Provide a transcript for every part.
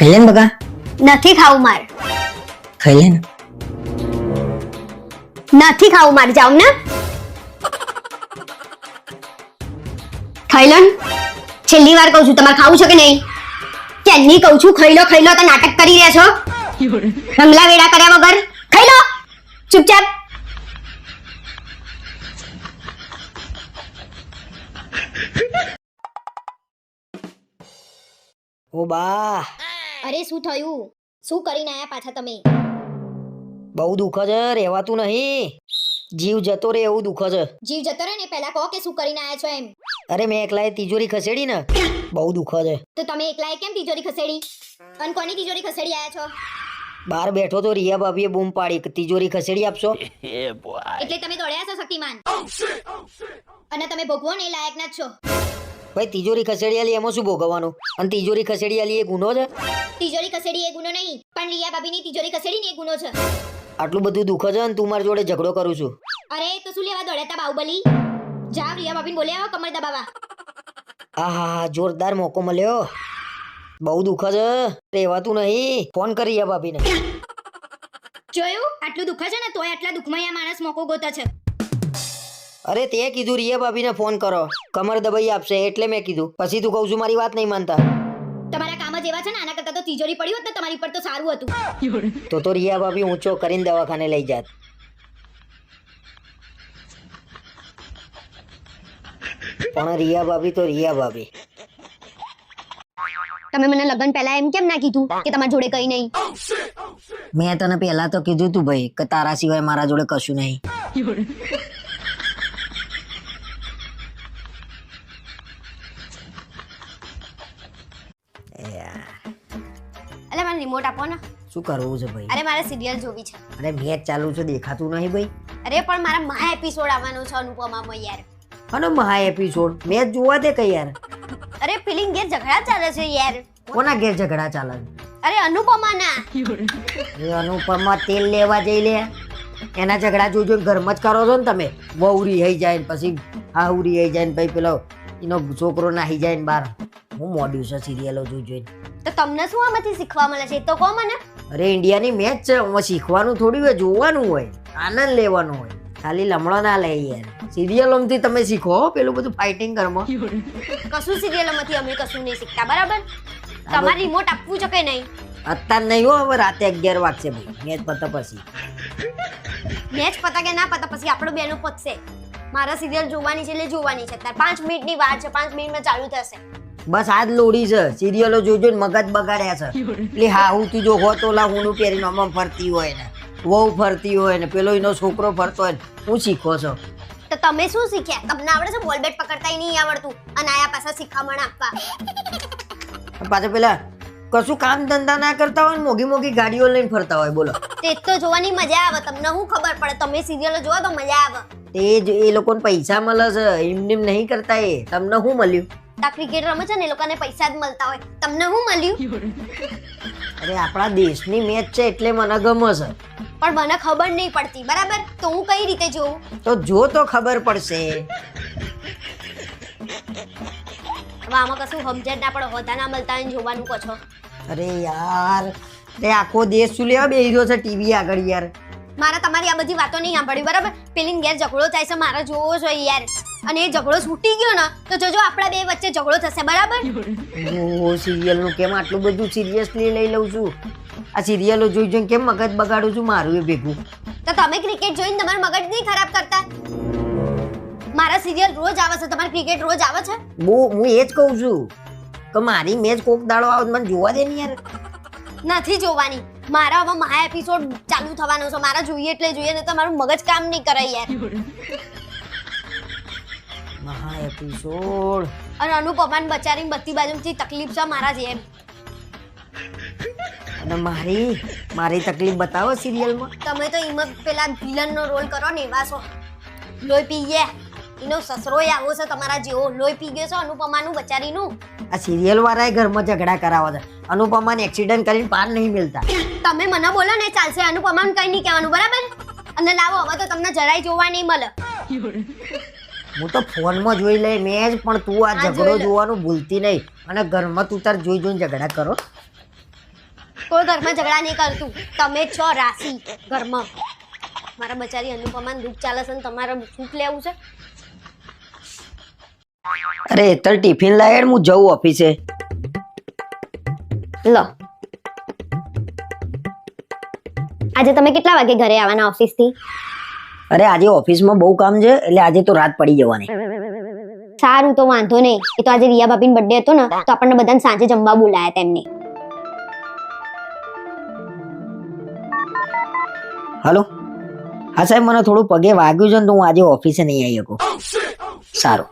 ખાઈ લે ને બકા નથી ખાવું માર. ખાઈ લે ને નથી ખાવું મારે જાવ ને. ખાઈ લો છેલ્લી વાર કહું છું તમારે ખાવું છે કે નહીં? કેની કહું છું ખાઈ લો ખાઈ લો તો નાટક કરી રહ્યા છો. રંગલા વેડા કર્યા વગર. ખાઈ લો. ચૂપચાપ. ઓ બા. અરે શું થયું? શું કરીને આયા પાછા તમે? બહુ દુઃખ છે રહેવાતું નહીં. જીવ જતો રે એવું દુઃખ છે. જીવ જતો રહે ને પહેલા કહો કે શું કરીને આયા છો એમ. અરે મેં એકલાએ તિજોરી ખસેડી ને. બહુ દુઃખ છે. તો તમે એકલાએ કેમ તિજોરી ખસેડી? અને કોની તિજોરી ખસેડી આયા છો? બહાર બેઠો તો રિયા ભાભીએ બૂમ પાડી કે તિજોરી ખસેડી આપશો. એટલે તમે દોડ્યા છો શક્તિમાન. અને તમે ભોગવો ને એ લાયક ના જ છો. ભાઈ તિજોરી ખસેડી આલી એમાં શું ભોગવવાનું? અને તિજોરી ખસેડી આલી એ ગુનો છે? તિજોરી ખસેડી એ ગુનો નહીં પણ રિયા ભાભીની તિજોરી ખસેડી એ ગુનો છે. આટલું બધું દુઃખ છે અને તું મારી જોડે ઝઘડો કરું છું. અરે તો શું લેવા દોડ્યા તા બાહુબલી? જાવ રિયા ભાભીને બોલ્યા આવો કમર દબાવા આહા જોરદાર મોકો મળ્યો. બહુ દુઃખ છે. રહેવાતું નહીં. ફોન કરી રિયા ભાભીને. જોયું? આટલું દુઃખ છે ને તોય આટલા દુઃખમાં આ માણસ મોકો ગોતા છે. અરે તે કીધું રિયા ભાભીને ફોન કરો. કમર દબાઈ આપશે એટલે મેં કીધું. પછી તું કહું છું મારી વાત નહીં માનતા. તમારા કામ જ એવા છે ને આના કરતા તો તિજોરી પડી હોત ને તમારી પર તો સારું હતું. તો તો રિયા ભાભી ઊંચો કરીને દવાખાને લઈ જાત. પણ રિયા ભાભી તો રિયા ભાભી. તમે મને લગ્ન પહેલા એમ કેમ ના કીધું કે તમારી જોડે કઈ નહીં? મેં તને પહેલા તો કીધું તું ભાઈ કે તારા સિવાય મારા જોડે કશું નહીં. શું કરવું છે ભાઈ? અરે મારે સિરિયલ જોવી છે. અરે મેચ ચાલુ છે દેખાતું નહીં ભાઈ. અરે પણ મારા મહા એપિસોડ આવવાનો છે અનુપમામાં યાર. અને મહા એપિસોડ મેચ જોવા દે કઈ યાર. અરે ફિલિંગ ગેર ઝઘડા ચાલે છે યાર. કોના ઘેર ઝઘડા ચાલે? અરે અનુપમાના. એ અનુપમા તેલ લેવા જઈ લે એના ઝઘડા જોજો ઘરમાં જ કરો છો ને તમે. બહુરી હઈ જાય ને પછી હાહુરી હઈ જાય ને પછી પેલો એનો છોકરો નાહી જાય ને બાર. હું મોડ્યું છે સિરિયલો જોઈ જોઈને. તો તમને શું આમાંથી શીખવા મળે છે? એ તો કહો મને. અરે ઇન્ડિયાની મેચ છે. એમાં શીખવાનું થોડી હોય જોવાનું હોય. આનંદ લેવાનો હોય. ખાલી લમણો ના લે યાર. સિરિયલોમાંથી તમે શીખો પેલું બધું ફાઇટિંગ કરવા કશું સિરિયલોમાંથી અમે કશું નહીં શીખતા બરાબર? તમારે રિમોટ આપવું છે કે નહીં? અત્યાર નહીં હો હવે રાતે અગિયાર વાગશે ભાઈ. મેચ પતા પછી. મેચ પતા કે ના પતા પછી આપણો બેનો પતશે. મારા સિરિયલ જોવાની છે એટલે જોવાની છે. અત્યારે પાંચ મિનિટની વાર છે. પાંચ મિનિટમાં ચાલુ થશે. બસ આજ લોડી છે. સિરિયલો જોજો ને મગજ બગાડ્યા છે. એટલે હા હું તું જો હો તો લા હું પહેરીને અમમ ફરતી હોય ને. વહુ ફરતી હોય ને પેલો એનો છોકરો ફરતો હોય ને હું શીખો છો. તો તમે શું શીખ્યા? તમને આવડે છે બોલ બેટ પકડતા નહીં આવડતું? અને આયા પાછા શીખામણ આપવા. પાછા પેલા કશું કામ ધંધા ના કરતા હોય ને મોઘી મોઘી ગાડીઓ લઈને ફરતા હોય બોલો. તે તો જોવાની મજા આવે તમને શું ખબર પડે? તમે સિરિયલો જોવો તો મજા આવે. તે જ એ લોકોને પૈસા મળે છે એમને નેમ નહીં કરતા એ. તમને શું મળ્યું? તા ક્રિકેટ રમે છે ને એ લોકોને પૈસા જ મળતા હોય. તમને શું મળ્યું? અરે આપણા દેશની મેચ છે એટલે મને ગમે છે. પણ મને ખબર નહીં પડતી બરાબર? તો હું કઈ રીતે જોઉં? તો જો તો ખબર પડશે. હવે આમાં કશું સમજણ ના પડે હોતા ના મળતા હોય ને જોવાનું કહો છો. અરે યાર તે આખો દેશ શું લેવા બેહી રહ્યો છે ટીવી આગળ યાર? મારે તમારી આ બધી વાતો નહીં સાંભળી બરાબર? પેલી ઘેર ઝઘડો થાય છે મારે જોવો જોઈએ યાર. અને એ ઝઘડો છૂટી ગયો ને તો જોજો આપણા બે વચ્ચે ઝઘડો થશે બરાબર? હું સિરિયલનું કેમ આટલું બધું સિરિયસલી લઈ લઉં છું? આ સિરિયલો જોઈ જોઈને કેમ મગજ બગાડું છું? મારું એ ભેગું. તો તમે ક્રિકેટ જોઈને તમારું મગજ નહીં ખરાબ કરતા? મારા સિરિયલ રોજ આવે છે તમારે ક્રિકેટ રોજ આવે છે? બહુ હું એ જ કહું છું. કે મારી મેચ કોક દાડો આવે મને જોવા દે ને યાર. નથી જોવાની. મારા હવે મારા એપિસોડ ચાલુ થવાનો છે. મારા જોઈએ એટલે જોઈએ ને તમારું મગજ કામ નહીં કરે યાર. મહા એપિસોડ અને અનુપમાન બચારીને બધી બાજુથી તકલીફ છે મારા જેમ. અને મારી મારી તકલીફ બતાવો સિરિયલમાં તમે તો એમાં પેલા વિલનનો રોલ કરો ને એવા છો. લોહી પી ગયા એનો સસરો આવો છે તમારા જેવો લોહી પી ગયો છે અનુપમાનું બચારીનું? આ સિરિયલ વાળાએ ઘરમાં ઝઘડા કરાવવા છે અનુપમાને એક્સિડન્ટ કરીને પાર નહીં મિલતા. તમે મને બોલો ને ચાલશે અનુપમાનું કઈ નહીં કહેવાનું બરાબર? અને લાવો હવે તો તમને જરાય જોવા નહીં મળે. હું તો ફોનમાં જોઈ લઈ મેચ પણ તું આ ઝઘડો જોવાનું ભૂલતી નહીં. અને ઘરમાં તું તાર જોઈ જોઈને ઝઘડા કરો. કોઈ ઘરમાં ઝઘડા નહીં કરતું. તમે છો રાશિ ઘરમાં. મારા બચારી અનુપમાન દુઃખ ચાલે છે ને તમારે સુખ લેવું છે? અરે તર ટિફિન લાય હું જઉં ઓફિસે લો. આજે તમે કેટલા વાગે ઘરે આવવાના ઓફિસથી? અરે આજે ઓફિસમાં બહુ કામ છે એટલે આજે તો રાત પડી જવાની. સારું તો વાંધો નહીં. એ તો આજે રિયા ભાભીનો બર્થડે હતો ને તો આપણને બધાને સાંજે જમવા બોલાયા તેમને. હલો? હા સાહેબ મને થોડું પગે વાગ્યું છે ને તો હું આજે ઓફિસે નહીં આવી શકું. સારું.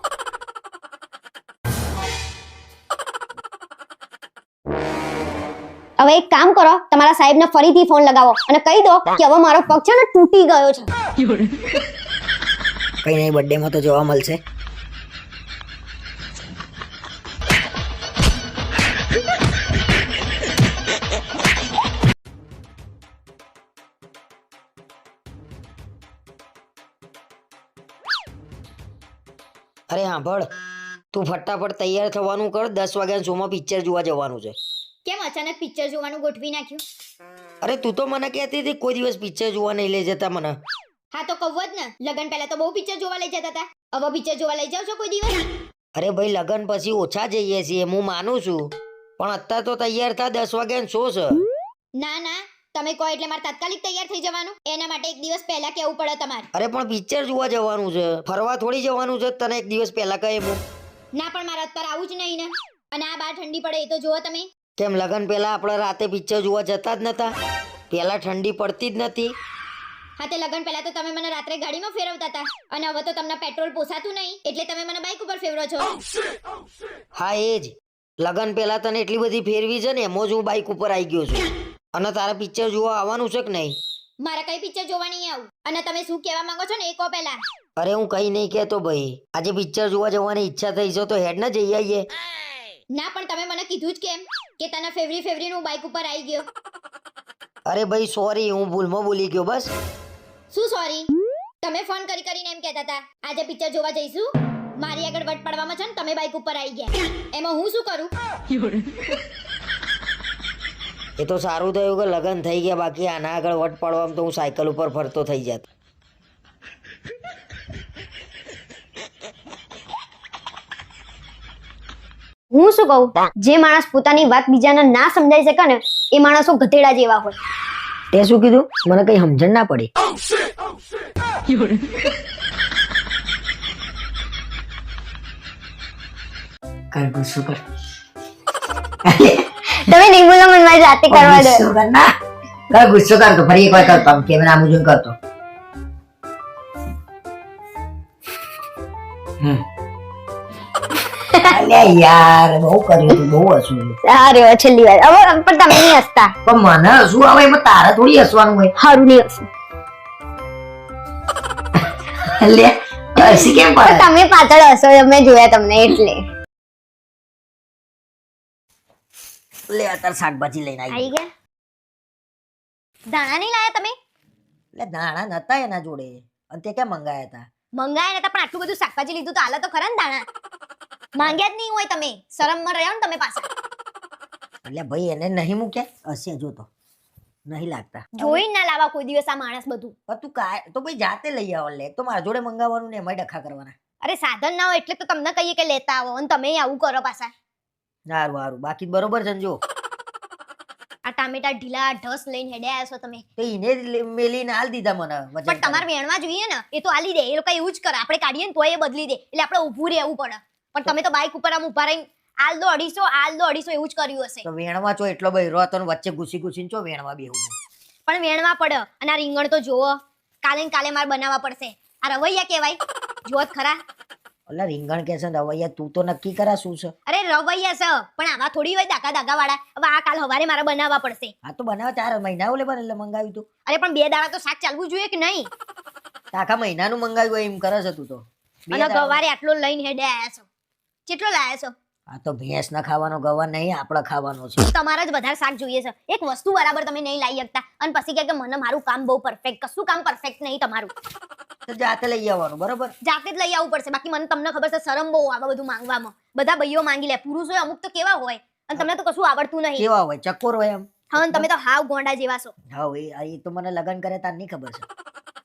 હવે એક કામ કરો, તમારા સાહેબને ફરીથી ફોન લગાવો અને કહી દો કે હવે મારો પગ છે ને તૂટી ગયો છે. કઈ નહીં બર્થડે માં તો જોવા મળશે. અરે હા ભળ તું ફટાફટ તૈયાર થવાનું કર, દસ વાગ્યા શોમાં પિક્ચર જોવા જવાનું છે. કેમ અચાનક પિક્ચર જોવાનું ગોઠવી નાખ્યું? અરે તું તો મને કહેતી હતી કોઈ દિવસ પિક્ચર જોવા નહીં લઈ જતા મને. હા તો કહું જ ને લગન પહેલા તો બહુ પિક્ચર જોવા લઈ જતા હતા હવે પિક્ચર જોવા લઈ જાવ છો કોઈ દિવસ? અરે ભાઈ લગન પછી ઓછા જઈએ છીએ હું માનું છું. પણ અત્યારે તો તૈયાર થા દસ વાગ્યા શો છે. ના ના તમે કહો એટલે મારે તાત્કાલિક તૈયાર થઈ જવાનું. એના માટે એક દિવસ પહેલા કેવું પડે તમારે. અરે પણ પિક્ચર જોવા જવાનું છે. ફરવા થોડી જવાનું છે તને એક દિવસ પહેલા કહે હું. ના પણ મારા અત્યારે આવું જ નહીં ને. અને આ બાર ઠંડી પડે એ તો જુઓ તમે. કેમ લગન પહેલા આપણે રાતે પિક્ચર જોવા જતા જ નતા? પહેલા ઠંડી પડતી જ નથી હા તે લગન પહેલા તો તમે મને રાત્રે ગાડીમાં ફેરવતા હતા. અને હવે તો તમને પેટ્રોલ પોસાતું નહીં એટલે તમે મને બાઇક ઉપર ફેરવો છો. હા એ જ. લગન પહેલા તને એટલી બધી ફેરવી છે ને એમાં જ હું બાઇક ઉપર આવી ગયો છું. અને તારા પિક્ચર જોવા આવવાનું છે કે નહીં? મારે કઈ પિક્ચર જોવા નહીં આવું. અને તમે શું કહેવા માંગો છો ને એ કહો પહેલા. અરે હું કઈ નહીં કહેતો ભાઈ. આજે પિક્ચર જોવા જવાની ઈચ્છા થઈ છે તો હેડ ને જઈ આવીએ ના પણ તમે મને કીધું જ કેમ કે તને ફેવરી ફેવરી નું બાઇક ઉપર આવી ગયો? અરે ભાઈ સોરી હું ભૂલમાં બોલી ગયો બસ. શું સોરી તમે ફોન કરી કરીને એમ કહેતા હતા આજે પિક્ચર જોવા જઈશું? મારી આગળ વટ પડવામાં છે ને તમે બાઇક ઉપર આવી ગયા. એમાં હું શું કરું? એ તો સારું થયું કે લગન થઈ ગયા બાકી આના આગળ વટ પાડવામાં તો હું સાયકલ ઉપર ફરતો થઈ જાત. હું શું કહું? જે માણસ પોતાની વાત બીજાને ના સમજાઈ શકે ને એ માણસો ગધેડા જેવા હોય. તે શું કીધું? મને કઈ સમજણ ના પડી. કર ગુસ્સો કર તમે નહીં બોલો મને મારી જાતે કરવા દો. ગુસ્સો કર ના. કર ગુસ્સો કર તો ફરી એકવાર કરતો આમ કેમેરા મુજબ કરતો. હમ. અલ્યા યાર બહુ કર્યું બહુ હસું અરે વાહ, છેલ્લી વાર. હવે પણ તમે નહીં હસતા. પણ મને હસવું આવે એમાં તારે થોડી હસવાનું હોય. સારું નહીં હસું. લે હસી કેમ પડે? તમે પાછળ હસો અમે જોયા તમને એટલે. લે અત્યારે શાકભાજી લઈને આવી આવી ગયા. દાણા નહીં લાયા તમે? એટલે દાણા નતા એના જોડે. અને તે ક્યાં મંગાયા હતા? મંગાયા નતા પણ આટલું બધું શાકભાજી લીધું તો હાલે તો ખરા ને દાણા. માંગ્યા જ નહીં હોય તમે. શરમમાં રહ્યો ને તમે પાછા. એટલે ભાઈ એને નહીં મૂક્યા? હશે જો તો. નહીં લાગતા. જોઈ ના લાવા કોઈ દિવસ આ માણસ બધું. પણ તું કા તો ભાઈ જાતે લઈ આવો લે. તો મારા જોડે મંગાવવાનું ને એમાં ડખા કરવાના. અરે સાધન ના હોય એટલે તો તમને કહીએ કે લેતા આવો અને તમે આવું કરો પાછા. સારું સારું. બાકી બરોબર છે ને જો. આ ટામેટા ઢીલા ઢસ લઈને હેડે આવ્યા છો તમે. તો એને જ લે- મેલીને આલ દીધા મને પણ તમારે વેણવા જોઈએ ને એ તો આલી દે. એ લોકો એવું જ કરે. આપણે કાઢીએ ને તોય એ બદલી દે. એટલે આપણે ઊભું રહેવું પડે. પણ તમે તો બાઇક ઉપર આમ ઊભા રહીને આલ દો અઢીસો આલ દો અઢીસો એવું જ કર્યું હશે. તો વેણમાં છો એટલો બહેરો હતો ને વચ્ચે ઘૂસી ઘૂસીને છો વેણમાં બેહું પણ વેણવા પડે અને આ રીંગણ તો જોવો કાલે ને કાલે મારે બનાવવા પડશે. આ રવૈયા કહેવાય. જોવો ખરા. એટલે રીંગણ કે છે રવૈયા તું તો નક્કી કરા શું છે? અરે રવૈયા છે પણ આવા થોડી હોય દાગા દાગા વાળા હવે આ કાલ હવારે મારે બનાવવા પડશે. આ તો બનાવ ચાર મહિના ઓલે પણ એટલે મંગાવ્યું તું. અરે પણ બે દાડા તો શાક ચાલવું જોઈએ કે નહીં? આખા મહિનાનું મંગાવ્યું હોય એમ કરે છે તું તો. અને ગવારે આટલો લઈને હેડે આયા છો. કેટલો લાયા છો? આ તો ભેંસ ના ખાવાનો ગવા નહીં આપણે ખાવાનો છે. તમારે જ વધારે શાક જોઈએ છે. એક વસ્તુ બરાબર તમે નહીં લાવી શકતા. અને પછી કહે કે મને મારું કામ બહુ પરફેક્ટ કશું કામ પરફેક્ટ નહીં તમારું. તો જાતે લઈ આવવાનું બરોબર? જાતે જ લઈ આવવું પડશે. બાકી મને તમને ખબર છે શરમ બહુ આવે બધું માંગવામાં. બધા ભાઈઓ માંગી લે પુરુષો અમુક તો કેવા હોય. અને તમને તો કશું આવડતું નહીં. કેવા હોય? ચકોર હોય એમ? હા તમે તો હાવ ગોંડા જેવા છો. હા એ તો મને લગન કરે તાર નહીં ખબર છે.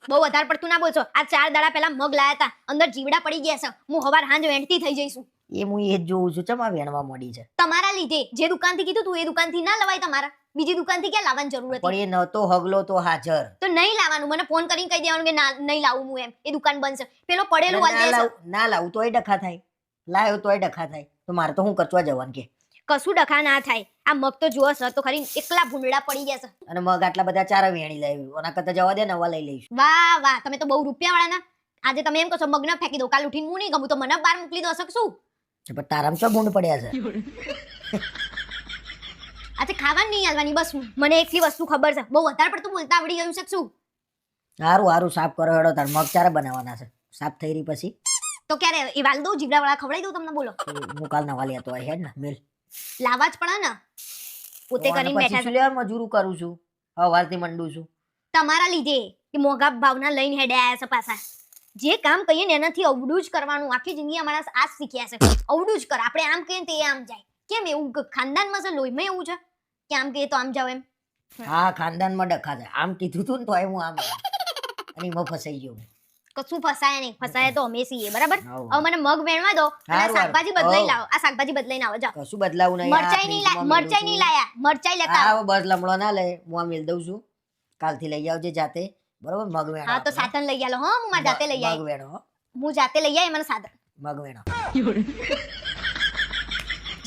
બહુ વધારે પડતું ના બોલશો. આ ચાર દાડા પહેલા મગ લાયા હતા અંદર જીવડા પડી ગયા છે. હું હવાર હાંજ વેંટતી થઈ જઈશું. એ હું એ જ જોઉં છું. ચમ આ વેણવા મળી છે તમારા લીધે. જે દુકાનથી કીધું તું એ દુકાનથી ના લવાય તમારા. બીજી દુકાનથી ક્યાં લાવવાની જરૂર હતી? પણ એ નતો હગલો તો હાજર. તો નહીં લાવવાનું. મને ફોન કરીને કહી દેવાનું કે ના નહીં લાવું હું એમ. એ દુકાન બંધ છે. પેલો પડેલું વાલ ના દે લાવ ના લાવું તોય ડખા થાય. લાવ્યો તોય ડખા થાય. તો મારે તો હું કચવા જવાનું કે? કશું ડખા ના થાય. આ મગ તો જુઓ સર તો ખરી એકલા ભૂંડડા પડી ગયા છે. અને મગ આટલા બધા ચારા વેણી લાવી ઓના કરતા જવા દે નવા લઈ લઈશું. વાહ વાહ. તમે તો બહુ રૂપિયા વાળા ના આજે તમે એમ કહો છો મગ ના ફેંકી દો. કાલ ઉઠીને હું નહીં ગમું તો મને બહાર મોકલી દો. શકશું પણ તારામાં શું ગુણ પડ્યા છે? આજે ખાવાનું નહીં હાલવાની બસ મને એકલી વસ્તુ ખબર છે. બહુ વધારે પડતું બોલતા આવડી ગયું છે શું? સારું સારું સાફ કરો હેડો તાર મગ ક્યારે બનાવવાના છે. સાફ થઈ રહી પછી. તો ક્યારે એ વાલ દઉં જીવડાવાળા ખવડાવી દઉં તમને બોલો? હું કાલ નવા વાલી હોય હેડ ને મિલ. લાવવા જ પડે ને. પોતે કરીને બેઠા છું. લેવા મજૂરું કરું છું? હવારથી મંડું છું. તમારા લીધે કે મોગા ભાવના લઈને હેડે આયા છે પાછા. જે કામ કહીએ ને એનાથી અવડું જ કરવાનું. આખી જિંદગી અમારા આ જ શીખ્યા છે. અવડું જ કર. આપણે આમ કહીએ તે આમ જાય. કેમ એવું? ખાનદાનમાં છે લોહીમાં એવું છે? કે આમ કહીએ તો આમ જાવ એમ? હા ખાનદાનમાં ડખા છે. આમ કીધું તું ને તોય હું આમ. અને એમાં ફસાઈ ગયો કશું ફસાય નહીં. ફસાય તો અમે છીએ બરાબર? હવે મને મગ વેણવા દો અને શાકભાજી બદલાઈ લાવો. આ શાકભાજી બદલાઈને આવો. જાઓ. કશું બદલાવું નહીં. મરચાઈ નહીં લાયા મરચાઈ નહીં લાયા. મરચાઈ લેતા આવો. બસ લમડો ના લે. હું આ મેલ દઉં છું. કાલથી લઈ આવજે જાતે. બરોબર? મગ વેણો. હા તો સાધન લઈ આલો હો. હું મારી જાતે લઈ આવી વેણો હું. જાતે લઈ આવી મને સાધન. મગ વેણો.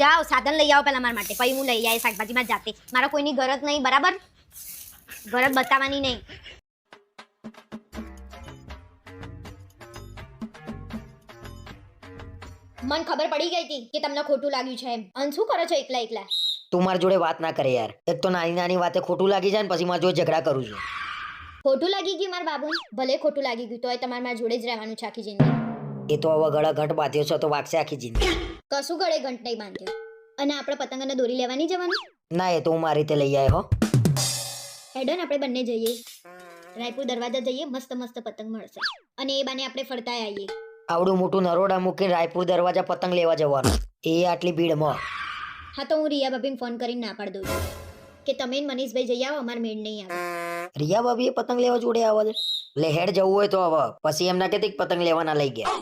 જાઓ સાધન લઈ આવો પેલા મારા માટે. પછી હું લઈ આવી શાકભાજીમાં જાતે. મારા કોઈની ગરજ નહીં બરાબર? ગરજ બતાવવાની નહીં. મન ખબર પડી ગઈ હતી કે તમને ખોટું લાગ્યું છે એમ. અને શું કરો છો એકલા એકલા? તું મારી જોડે વાત ના કરે યાર. એક તો નાની નાની વાતે ખોટું લાગી જાય ને પછી મારા જોડે ઝઘડા કરું છું. ખોટું લાગી ગયું મારા બાબુ ભલે ખોટું લાગી ગયું તોય તમારે મારા જોડે જ રહેવાનું છે આખી જિંદગી. એ તો હવે ગળા ઘટ બાંધ્યો છો તો વાગશે આખી જિંદગી. કશું ગળે ઘંટ નહીં બાંધ્યો. અને આપણે પતંગને દોરી લેવાની જવાનું? ના એ તો હું મારી રીતે લઈ આવ્યો હો. હેડો આપણે બંને જઈએ. રાયપુર દરવાજા જઈએ મસ્ત મસ્ત પતંગ મળશે. અને એ બાને આપણે ફરતા આવીએ. આવડું મોટું નરોડા મૂકીને રાયપુર દરવાજા પતંગ લેવા જવાનું. એ આટલી ભીડમાં. હા તો હું રિયા ભાભીને ફોન કરીને ના પાડી દઉં કે તમે મનીષભાઈ જઈ આવો અમારે મેળ નહીં આવે. રિયા ભાભી પતંગ લેવા જોડે આવે છે. એટલે હેડ જવું હોય તો હવે. પછી એમના કે પતંગ લેવાના લઈ ગયા.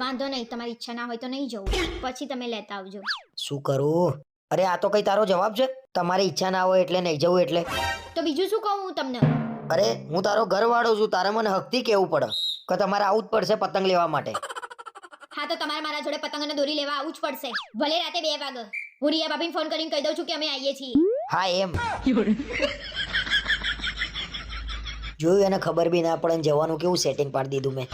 વાંધો નહીં તમારી ઈચ્છા ના હોય તો નહીં જવું. પછી તમે લેતા આવજો. શું કરું? અરે આ તો કઈ તારો જવાબ છે? તમારી ઈચ્છા ના હોય એટલે નહીં જવું એટલે. તો બીજું શું કહું હું તમને? અરે હું તારો ઘરવાળો છું. તારે મને હકથી કેવું પડે કે તમારે આવું જ પડશે પતંગ લેવા માટે. હા તો તમારે મારા જોડે પતંગ અને દોરી લેવા આવવું જ પડશે. ભલે રાતે બે વાગે. હું રિયા ભાભીને ફોન કરીને કહી દઉં છું કે અમે આવીએ છીએ. હા એમ. જોયું એને ખબર બી ના પડે જવાનું કેવું સેટિંગ પાડી દીધું મેં.